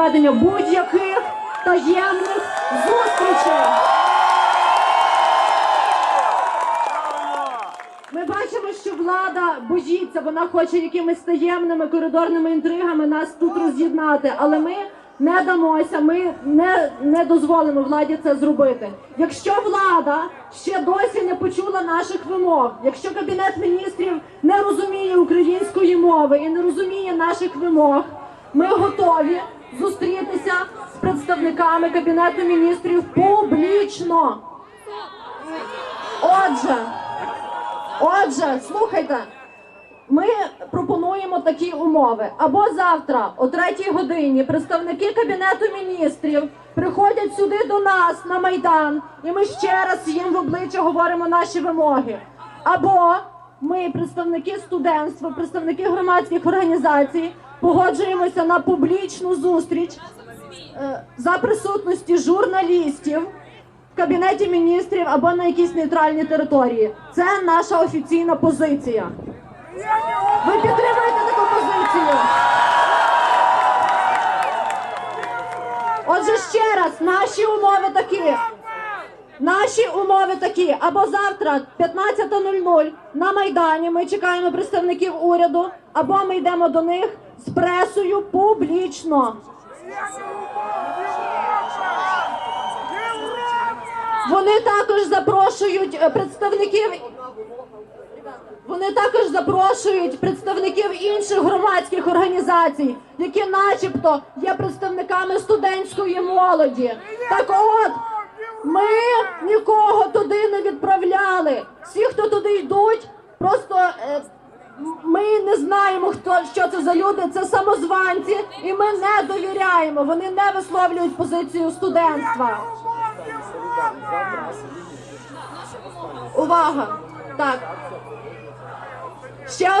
проведення будь-яких таємних зустрічей. Ми бачимо, що влада боїться, вона хоче якимись таємними коридорними інтригами нас тут роз'єднати, але ми не дамося, ми не, не дозволимо владі це зробити. Якщо влада ще досі не почула наших вимог, якщо кабінет міністрів не розуміє української мови і не розуміє наших вимог, ми готові зустрітися з представниками кабінету міністрів публічно. Отже. Отже, слухайте, ми пропонуємо такі умови. Або завтра, о третій годині, представники кабінету міністрів приходять сюди до нас на майдан, і ми ще раз їм в обличчя говоримо наші вимоги. Або ми, представники студентства, представники громадських організацій, погоджуємося на публічну зустріч е, за присутності журналістів в кабінеті міністрів або на якійсь нейтральній території. Це наша офіційна позиція. Ви підтримуєте таку позицію? Отже, ще раз, наші умови такі. Наші умови такі. Або завтра, 15.00 на Майдані, ми чекаємо представників уряду, або ми йдемо до них з пресою публічно. Вони також запрошують е, представників. Вони також запрошують представників інших громадських організацій, які, начебто, є представниками студентської молоді. Так от, ми нікого туди не відправляли. Всі, хто туди йдуть, просто е, ми не знаємо, хто що це за люди. Це самозванці, і ми не довіряємо. Вони не висловлюють позицію студентства. Увага! Так. Ще одне